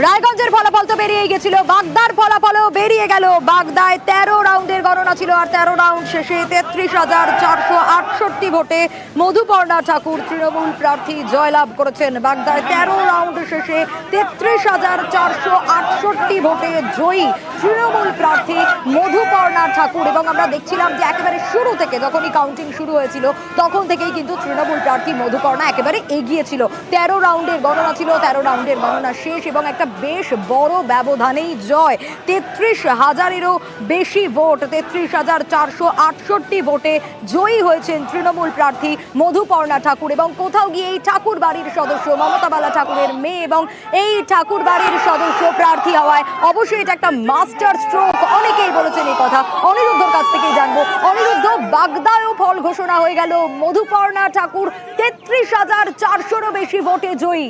রাউন্ডের ফলাফল তো বেরিয়ে গেছিল। বাগদার ফলাফলও বেরিয়ে গেল। বাগদায় তেরো রাউন্ডের গণনা ছিল আর তেরো রাউন্ড শেষে তেত্রিশ হাজার চারশো আটষট্টি ভোটে মধুপর্ণা ঠাকুর তৃণমূল প্রার্থী জয়লাভ করেছেন। বাগদায় তেরো রাউন্ড শেষে তেত্রিশ হাজার চারশো আটষট্টি ভোটে জয়ী তৃণমূল প্রার্থী মধুপর্ণা ঠাকুর। এবং আমরা দেখছিলাম যে একেবারে শুরু থেকে যখনই কাউন্টিং শুরু হয়েছিল, তখন থেকেই কিন্তু তৃণমূল প্রার্থী মধুপর্ণা একেবারে এগিয়ে ছিল। তেরো রাউন্ডের গণনা ছিল, তেরো রাউন্ডের গণনা শেষ এবং একটা বেশ বড় ব্যবধানেই জয়। তেত্রিশ হাজারেরও বেশি ভোট, তেত্রিশ হাজার চারশো আটষট্টি ভোটে জয়ী হয়েছেন তৃণমূল প্রার্থী মধুপর্ণা ঠাকুর এবং কোথাও গিয়ে এই ঠাকুর বাড়ির সদস্য মমতা বালা ঠাকুরের মেয়ে এবং এই ঠাকুর বাড়ির সদস্য প্রার্থী হওয়ায় অবশ্যই এটা একটা মাস্টার স্ট্রোক। অনেকেই বলেছেন এই কথা। অনিরুদ্ধর কাছ থেকেই জানব। অনিরুদ্ধ বাগদায়ও ফল ঘোষণা হয়ে গেল। মধুপর্ণা ঠাকুর তেত্রিশ হাজার চারশোরও বেশি ভোটে জয়ী।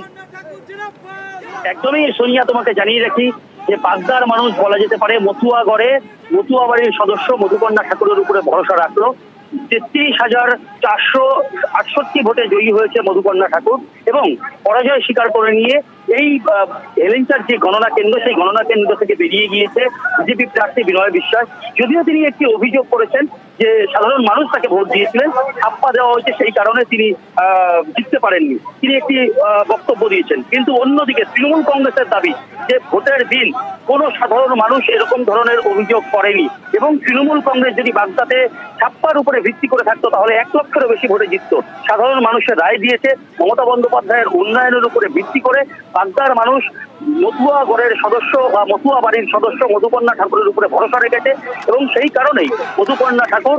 একদমই সোনিয়া তোমাকে জানিয়ে রাখি যে বাগদার মানুষ বলা যেতে পারে মতুয়া গড়ে মতুয়া বাড়ির সদস্য মধুকন্যা ঠাকুরের উপরে ভরসা রাখল। তেত্রিশ হাজার চারশো আটষট্টি ভোটে জয়ী হয়েছে মধুকন্যা ঠাকুর এবং পরাজয় স্বীকার করে নিয়ে এই হেলেঞ্চার যে গণনা কেন্দ্র, সেই গণনা কেন্দ্র থেকে বেরিয়ে গিয়েছে বিজেপি প্রার্থী বিনয় বিশ্বাস। যদিও তিনি একটি অভিযোগ করেছেন যে সাধারণ মানুষ তাকে ভোট দিয়েছিলেন ছাপ্পা দেওয়া হয়েছে সেই কারণে তিনি জিততে পারেননি। তিনি একটি বক্তব্য দিয়েছেন। কিন্তু অন্যদিকে তৃণমূল কংগ্রেসের দাবি যে ভোটের দিন কোনো সাধারণ মানুষ এরকম ধরনের অভিযোগ করেনি এবং তৃণমূল কংগ্রেস যদি বাগদাতে ছাপ্পার উপরে ভিত্তি করে থাকতো, তাহলে এক লক্ষেরও বেশি ভোটে জিততো। সাধারণ মানুষের রায় দিয়েছে মমতা বন্দ্যোপাধ্যায়ের উন্নয়নের উপরে ভিত্তি করে বাগদার মানুষ মতুয়া ঘরের সদস্য বা মতুয়া বাড়ির সদস্য মধুকন্যা ঠাকুরের উপরে ভরসা রেখেছে এবং সেই কারণেই মধুকন্যা ঠাকুর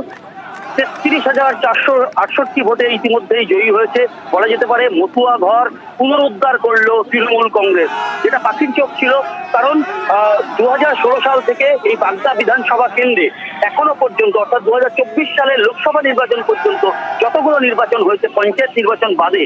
তেত্রিশ হাজার চারশো আটষট্টি ভোটে ইতিমধ্যেই জয়ী হয়েছে। বলা যেতে পারে, মতুয়া ঘর পুনরুদ্ধার করল তৃণমূল কংগ্রেস। যেটা পাখির চোখ ছিল, কারণ দু হাজার ষোলো সাল থেকে এই বাগদা বিধানসভা কেন্দ্রে এখনও পর্যন্ত, অর্থাৎ দু সালের লোকসভা নির্বাচন পর্যন্ত যতগুলো নির্বাচন হয়েছে, পঞ্চায়েত নির্বাচন বাদে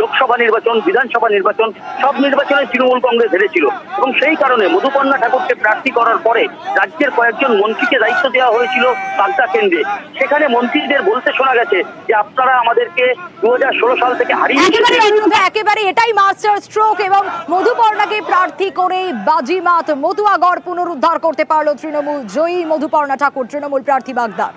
লোকসভা নির্বাচন, বিধানসভা নির্বাচন, সব নির্বাচনে তৃণমূল কংগ্রেস হেরেছিল। এবং সেই কারণে মধুকন্যা ঠাকুরকে প্রার্থী করার পরে রাজ্যের কয়েকজন মন্ত্রীকে দায়িত্ব দেওয়া হয়েছিল বাগদা কেন্দ্রে। সেখানে মন্ত্রীদের বলতে শোনা গেছে যে আপনারা আমাদেরকে দু হাজার ষোলো সাল থেকে হারিয়ে একেবারে একেবারে এটাই মাস্টার স্ট্রোক এবং মধুপর্ণাকে প্রার্থী করে বাজিমাত মতুয়াগড় পুনরুদ্ধার করতে পারল তৃণমূল জয়ী মধুপর্ণা ঠাকুর তৃণমূল প্রার্থী বাগদার